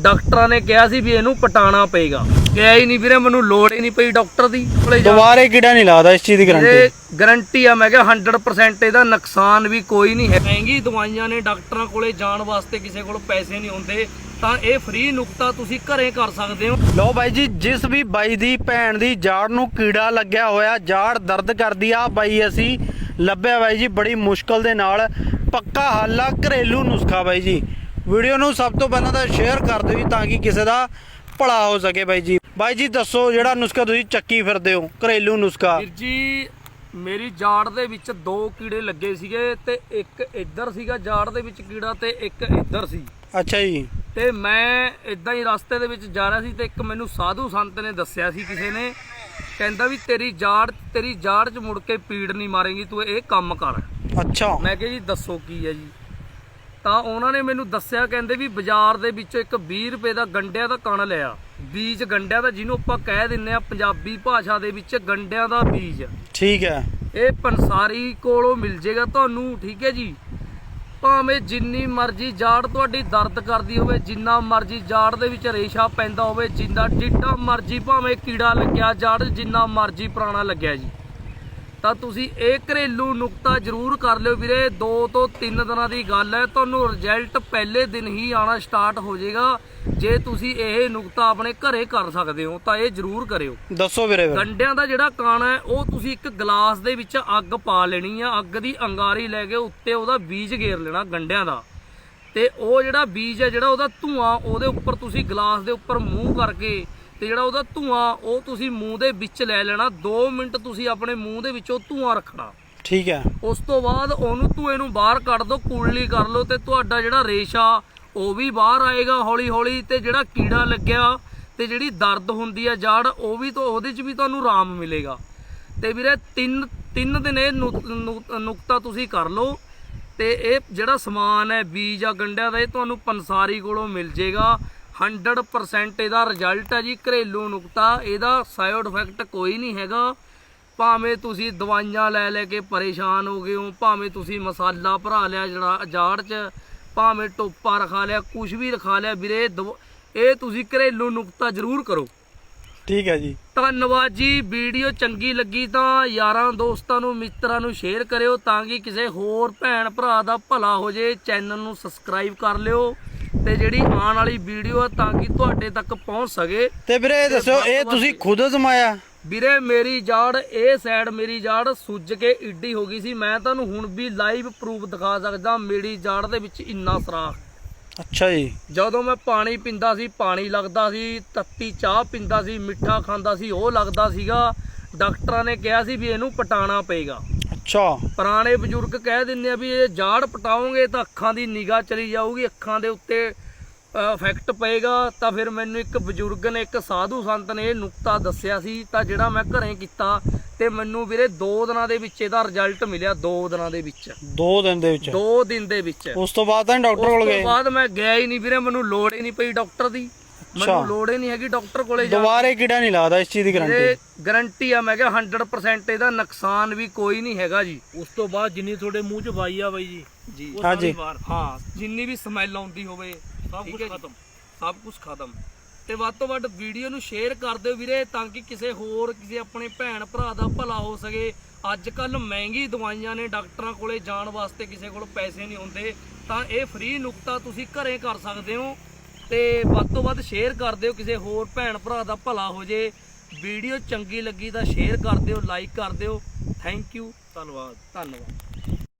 ਡਾਕਟਰਾਂ ਨੇ ਕਿਹਾ ਸੀ ਵੀ ਇਹਨੂੰ ਪਟਾਣਾ ਪਏਗਾ। ਕਿਹਾ ਹੀ ਨਹੀਂ ਵੀਰੇ ਮੈਨੂੰ ਲੋੜ ਹੀ ਨਹੀਂ ਪਈ ਡਾਕਟਰ ਦੀ। ਕੋਲੇ ਦੁਬਾਰੇ ਕੀੜਾ ਨਹੀਂ ਲੱਗਦਾ ਇਸ ਚੀਜ਼ ਦੀ ਇਹ ਗਾਰੰਟੀ ਗਾਰੰਟੀ ਆ ਮੈਂ ਕਿਹਾ 100% ਇਹਦਾ ਨੁਕਸਾਨ ਵੀ ਕੋਈ ਨਹੀਂ ਹੈ। ਮਹਿੰਗੀ ਦਵਾਈਆਂ ਨੇ ਡਾਕਟਰਾਂ ਕੋਲੇ ਜਾਣ ਵਾਸਤੇ ਕਿਸੇ ਕੋਲ ਪੈਸੇ ਨਹੀਂ ਹੁੰਦੇ ਤਾਂ ਇਹ ਫ੍ਰੀ ਨੁਕਤਾ ਤੁਸੀਂ ਘਰੇ ਕਰ ਸਕਦੇ ਹੋ। ਲਓ ਬਾਈ ਜੀ ਜਿਸ ਵੀ ਬਾਈ ਦੀ ਭੈਣ ਦੀ ਜਾੜ ਨੂੰ ਕੀੜਾ ਲੱਗਿਆ ਹੋਇਆ ਜਾੜ ਦਰਦ ਕਰਦੀ ਆ ਬਾਈ ਅਸੀਂ ਲੱਭਿਆ ਬਾਈ ਜੀ ਬੜੀ ਮੁਸ਼ਕਲ ਦੇ ਨਾਲ। ਪੱਕਾ ਹੱਲ ਆ ਘਰੇਲੂ ਨੁਸਖਾ ਬਾਈ ਜੀ। ਵੀਡੀਓ ਨੂੰ ਸਭ ਤੋਂ ਪਹਿਲਾਂ ਤਾਂ ਸ਼ੇਅਰ ਕਰ ਦਿਓ ਜੀ ਤਾਂ ਕਿ ਕਿਸੇ ਦਾ ਭਲਾ ਹੋ ਸਕੇ ਬਾਈ ਜੀ। ਬਾਈ ਜੀ ਦੱਸੋ ਜਿਹੜਾ ਨੁਸਖਾ ਤੁਸੀਂ ਚੱਕੀ ਫਿਰਦੇ ਹੋ ਘਰੇਲੂ ਨੁਸਖਾ। ਵੀਰ ਜੀ ਮੇਰੀ ਜਾੜ ਦੇ ਵਿੱਚ ਦੋ ਕੀੜੇ ਲੱਗੇ ਸੀਗੇ ਤੇ ਇੱਕ ਇੱਧਰ ਸੀਗਾ ਜਾੜ ਦੇ ਵਿੱਚ ਕੀੜਾ ਤੇ ਇੱਕ ਇੱਧਰ ਸੀ। ਅੱਛਾ ਜੀ। ਤੇ ਮੈਂ ਇਦਾਂ ਹੀ ਰਸਤੇ ਦੇ ਵਿੱਚ ਜਾ ਰਿਹਾ ਸੀ ਤੇ ਇੱਕ ਮੈਨੂੰ ਸਾਧੂ ਸੰਤ ਨੇ ਦੱਸਿਆ ਸੀ ਕਿਸੇ ਨੇ ਕਹਿੰਦਾ ਵੀ ਤੇਰੀ ਜਾੜ ਤੇਰੀ ਜਾੜ 'ਚ ਮੁੜ ਕੇ ਪੀੜ ਨਹੀਂ ਮਾਰੇਗੀ ਤੂੰ ਇਹ ਕੰਮ ਕਰ। ਅੱਛਾ। ਮੈਂ ਕਿਹਾ ਜੀ ਦੱਸੋ ਕੀ ਹੈ ਜੀ? ਤਾਂ ਉਹਨਾਂ ਨੇ ਮੈਨੂੰ ਦੱਸਿਆ ਕਹਿੰਦੇ ਵੀ ਬਾਜ਼ਾਰ ਦੇ ਵਿੱਚੋਂ ਇੱਕ 20 ਰੁਪਏ ਦਾ ਗੰਡਿਆਂ ਦਾ ਕਣ ਲਿਆ। ਬੀਜ ਗੰਡਿਆਂ ਦਾ ਜਿਹਨੂੰ ਆਪਾਂ ਕਹਿ ਦਿੰਨੇ ਆ ਪੰਜਾਬੀ ਭਾਸ਼ਾ ਦੇ ਵਿੱਚ ਗੰਡਿਆਂ ਦਾ ਬੀਜ। ਠੀਕ ਹੈ। ਇਹ ਪੰਸਾਰੀ ਕੋਲੋਂ ਮਿਲ ਜੇਗਾ ਤੁਹਾਨੂੰ ਠੀਕ ਹੈ ਜੀ? ਭਾਵੇਂ ਜਿੰਨੀ ਮਰਜ਼ੀ ਜਾੜ ਤੁਹਾਡੀ ਦਰਦ ਕਰਦੀ ਹੋਵੇ ਜਿੰਨਾ ਮਰਜ਼ੀ ਜਾੜ ਦੇ ਵਿੱਚ ਰੇਸ਼ਾ ਪੈਂਦਾ ਹੋਵੇ ਜਿੰਨਾ ਜਿੱਡਾ ਮਰਜ਼ੀ ਭਾਵੇਂ ਕੀੜਾ ਲੱਗਿਆ ਜਾੜ ਜਿੰਨਾ ਮਰਜ਼ੀ ਪੁਰਾਣਾ ਲੱਗਿਆ ਜੀ। ਤਾਂ ਤੁਸੀਂ ਇਹ ਘਰੇਲੂ ਨੁਕਤਾ ਜ਼ਰੂਰ ਕਰ ਲਿਓ ਵੀਰੇ। 2 ਤੋਂ 3 ਦਿਨਾਂ ਦੀ ਗੱਲ ਹੈ। ਤੁਹਾਨੂੰ ਰਿਜ਼ਲਟ ਪਹਿਲੇ ਦਿਨ ਹੀ ਆਣਾ ਸਟਾਰਟ ਹੋ ਜਾਏਗਾ। ਜੇ ਤੁਸੀਂ ਇਹ ਨੁਕਤਾ ਆਪਣੇ ਘਰੇ ਕਰ ਸਕਦੇ ਹੋ ਤਾਂ ਇਹ ਜ਼ਰੂਰ ਕਰਿਓ। ਦੱਸੋ ਵੀਰੇ। ਗੰਡਿਆਂ ਦਾ ਜਿਹੜਾ ਕਾਣਾ ਹੈ ਉਹ ਤੁਸੀਂ ਇੱਕ ਗਲਾਸ ਦੇ ਵਿੱਚ ਅੱਗ ਪਾ ਲੈਣੀ ਆ। ਅੱਗ ਦੀ ਅੰਗਾਰੀ ਲੈ ਕੇ ਉੱਤੇ ਉਹਦਾ ਬੀਜ ਗੇਰ ਲੈਣਾ ਗੰਡਿਆਂ ਦਾ। ਤੇ ਉਹ ਜਿਹੜਾ ਬੀਜ ਹੈ ਜਿਹੜਾ ਉਹਦਾ ਧੂਆਂ ਉਹਦੇ ਉੱਪਰ ਤੁਸੀਂ ਗਲਾਸ ਦੇ ਉੱਪਰ ਮੂੰਹ ਕਰਕੇ ਤੇ ਜਿਹੜਾ ਉਹਦਾ ਧੂਆਂ ਉਹ ਤੁਸੀਂ ਮੂੰਹ ਦੇ ਵਿੱਚ ਲੈ ਲੈਣਾ। 2 ਮਿੰਟ ਤੁਸੀਂ ਆਪਣੇ ਮੂੰਹ ਦੇ ਵਿੱਚੋਂ ਧੂਆਂ ਰੱਖਣਾ। ਠੀਕ ਹੈ। ਉਸ ਤੋਂ ਬਾਅਦ ਉਹਨੂੰ ਧੂਏ ਨੂੰ ਬਾਹਰ ਕੱਢ ਦਿਓ ਕੁਰਲੀ ਕਰ ਲਓ ਤੇ ਤੁਹਾਡਾ ਜਿਹੜਾ ਰੇਸ਼ਾ ਉਹ ਵੀ ਬਾਹਰ ਆਏਗਾ ਹੌਲੀ ਹੌਲੀ ਤੇ ਜਿਹੜਾ ਕੀੜਾ ਲੱਗਿਆ ਤੇ ਜਿਹੜੀ ਦਰਦ ਹੁੰਦੀ ਆ ਜੜ ਉਹ ਵੀ ਤੋਂ ਉਹਦੇ 'ਚ ਵੀ ਤੁਹਾਨੂੰ ਆਰਾਮ ਮਿਲੇਗਾ। ਤੇ ਵੀਰੇ ਤਿੰਨ ਤਿੰਨ ਦਿਨ ਇਹ ਨੁਕ- ਨੁਕ- ਨੁਕਤਾ ਤੁਸੀਂ ਕਰ ਲਓ ਤੇ ਇਹ ਜਿਹੜਾ ਸਮਾਨ ਹੈ ਬੀਜ ਆ ਗੰਡਿਆਂ ਦਾ ਇਹ ਤੁਹਾਨੂੰ ਪੰਸਾਰੀ ਕੋਲੋਂ ਮਿਲ ਜੇਗਾ। 100% ਇਹਦਾ ਰਿਜ਼ਲਟ ਹੈ ਜੀ ਘਰੇਲੂ ਨੁਕਤਾ ਇਹਦਾ ਸਾਈਡ ਇਫੈਕਟ ਕੋਈ ਨਹੀਂ ਹੈਗਾ। ਭਾਵੇਂ ਤੁਸੀਂ ਦਵਾਈਆਂ ਲੈ ਲੈ ਕੇ ਪਰੇਸ਼ਾਨ ਹੋ ਗਏ ਹੋ ਭਾਵੇਂ ਤੁਸੀਂ ਮਸਾਲਾ ਭਰਾ ਲਿਆ ਜਿਹੜਾ ਜਾੜ 'ਚ ਭਾਵੇਂ ਟੋਪਾ ਰਖਾ ਲਿਆ ਕੁਝ ਵੀ ਰਖਾ ਲਿਆ ਵੀਰੇ ਇਹ ਤੁਸੀਂ ਘਰੇਲੂ ਨੁਕਤਾ ਜ਼ਰੂਰ ਕਰੋ। ਠੀਕ ਹੈ ਜੀ। ਧੰਨਵਾਦ ਜੀ ਵੀਡੀਓ ਚੰਗੀ ਲੱਗੀ ਤਾਂ ਯਾਰਾਂ ਦੋਸਤਾਂ ਨੂੰ ਮਿੱਤਰਾਂ ਨੂੰ ਸ਼ੇਅਰ ਕਰਿਓ ਤਾਂ ਕਿ ਕਿਸੇ ਹੋਰ ਭੈਣ ਭਰਾ ਦਾ ਭਲਾ ਹੋ ਜੇ। ਚੈਨਲ ਨੂੰ ਸਬਸਕ੍ਰਾਈਬ ਕਰ ਲਿਓ। ਤੇ ਜਿਹੜੀ ਆਉਣ ਵਾਲੀ ਵੀਡੀਓ ਆ ਤਾਂ ਕਿ ਤੁਹਾਡੇ ਤੱਕ ਪਹੁੰਚ ਸਕੇ। ਤੇ ਵੀਰੇ ਇਹ ਦੱਸੋ ਇਹ ਤੁਸੀਂ ਖੁਦ ਜ਼ਮਾਇਆ ਵੀਰੇ ਮੇਰੀ ਜਾੜ ਇਹ ਸਾਈਡ ਮੇਰੀ ਜਾੜ ਸੁੱਜ ਕੇ ਇੱਡੀ ਹੋ ਗਈ ਸੀ। ਮੈਂ ਤੁਹਾਨੂੰ ਹੁਣ ਵੀ ਲਾਈਵ ਪ੍ਰੂਫ ਦਿਖਾ ਸਕਦਾ ਮੇਰੀ ਜਾੜ ਦੇ ਵਿੱਚ ਇੰਨਾ ਸਰਾਖ। ਅੱਛਾ ਜੀ। ਜਦੋਂ ਮੈਂ ਪਾਣੀ ਪੀਂਦਾ ਸੀ ਪਾਣੀ ਲੱਗਦਾ ਸੀ ਤੱਤੀ ਚਾਹ ਪੀਂਦਾ ਸੀ ਮਿੱਠਾ ਖਾਂਦਾ ਸੀ ਉਹ ਲੱਗਦਾ ਸੀਗਾ। ਡਾਕਟਰਾਂ ਨੇ ਕਿਹਾ ਸੀ ਵੀ ਇਹਨੂੰ ਪਟਾਣਾ ਪਏਗਾ। ਅੱਛਾ। ਪੁਰਾਣੇ ਬਜ਼ੁਰਗ ਕਹਿ ਦਿੰਦੇ ਆ ਵੀ ਇਹ ਜਾੜ ਪਟਾਓਗੇ ਤਾਂ ਅੱਖਾਂ ਦੀ ਨਿਗਾਹ ਚਲੀ ਜਾਊਗੀ ਅੱਖਾਂ ਦੇ ਉੱਤੇ ਇਫੈਕਟ ਪਏਗਾ। ਤਾਂ ਫਿਰ ਮੈਨੂੰ ਇੱਕ ਬਜ਼ੁਰਗ ਨੇ ਇੱਕ ਸਾਧੂ ਸੰਤ ਨੇ ਇਹ ਨੁਕਤਾ ਦੱਸਿਆ ਸੀ ਤਾਂ ਜਿਹੜਾ ਮੈਂ ਘਰੇ ਕੀਤਾ ਤੇ ਮੈਨੂੰ ਵੀਰੇ 2 ਦਿਨਾਂ ਦੇ ਵਿੱਚ ਇਹਦਾ ਰਿਜ਼ਲਟ ਮਿਲਿਆ 2 ਦਿਨਾਂ ਦੇ ਵਿੱਚ। ਦੋ ਦਿਨ ਦੇ ਵਿੱਚ। 2 ਦਿਨ ਦੇ ਵਿੱਚ। ਉਸ ਤੋਂ ਬਾਅਦ ਤਾਂ ਡਾਕਟਰ ਕੋਲ ਉਸ ਤੋਂ ਗਏ। ਬਾਅਦ ਮੈਂ ਗਿਆ ਹੀ ਨਹੀਂ ਵੀਰੇ ਮੈਨੂੰ ਲੋੜ ਹੀ ਨਹੀਂ ਪਈ ਡਾਕਟਰ ਦੀ। ਮੈਨੂੰ ਲੋੜ ਹੀ ਨਹੀਂ ਹੈਗੀ ਡਾਕਟਰ ਕੋਲੇ ਜਾ ਦੁਬਾਰੇ ਕੀੜਾ ਨਹੀਂ ਲੱਗਦਾ ਇਸ ਚੀਜ਼ ਦੀ ਗਾਰੰਟੀ ਇਹ ਗਾਰੰਟੀ ਆ ਮੈਂ ਕਿਹਾ 100% ਇਹਦਾ ਨੁਕਸਾਨ ਵੀ ਕੋਈ ਨਹੀਂ ਹੈਗਾ ਜੀ। ਉਸ ਤੋਂ ਬਾਅਦ ਜਿੰਨੀ ਤੁਹਾਡੇ ਮੂੰਹ 'ਚ ਵਾਈ ਆ ਬਾਈ ਜੀ ਜੀ। ਉਹ ਹਾਂਜੀ। ਸਾਰੀ ਬਾਹਰ ਹਾਂ ਜਿੰਨੀ ਵੀ ਸਮੈਲ ਆਉਂਦੀ ਹੋਵੇ ਸਭ ਠੀਕ ਕੁਝ ਹੈ ਜੀ। ਖਤਮ। ਸਭ ਕੁਝ ਖਤਮ। ਤੇ ਵੱਧ ਤੋਂ ਵੱਧ ਵੀਡੀਓ ਨੂੰ ਸ਼ੇਅਰ ਕਰ ਦਿਓ ਵੀਰੇ ਤਾਂ ਕਿ ਕਿਸੇ ਹੋਰ ਕਿਸੇ ਆਪਣੇ ਭੈਣ ਭਰਾ ਦਾ ਭਲਾ ਹੋ ਸਕੇ। ਅੱਜ ਕੱਲ ਮਹਿੰਗੀ ਦਵਾਈਆਂ ਨੇ ਡਾਕਟਰਾਂ ਕੋਲੇ ਜਾਣ ਵਾਸਤੇ ਕਿਸੇ ਕੋਲ ਪੈਸੇ ਨਹੀਂ ਹੁੰਦੇ। ਤਾਂ ਇਹ ਫ੍ਰੀ ਨੁਕਤਾ ਤੁਸੀਂ ਘਰੇ ਕਰ ਸਕਦੇ ਹੋ। ਤੇ ਵੱਧ ਤੋਂ ਵੱਧ ਸ਼ੇਅਰ ਕਰ ਦਿਓ, ਕਿਸੇ ਹੋਰ ਭੈਣ ਭਰਾ ਦਾ ਭਲਾ ਹੋ ਜੇ। ਵੀਡੀਓ ਚੰਗੀ ਲੱਗੀ ਤਾਂ ਸ਼ੇਅਰ ਕਰ ਦਿਓ ਲਾਈਕ ਕਰ ਦਿਓ। ਥੈਂਕ ਯੂ ਧੰਨਵਾਦ। ਧੰਨਵਾਦ।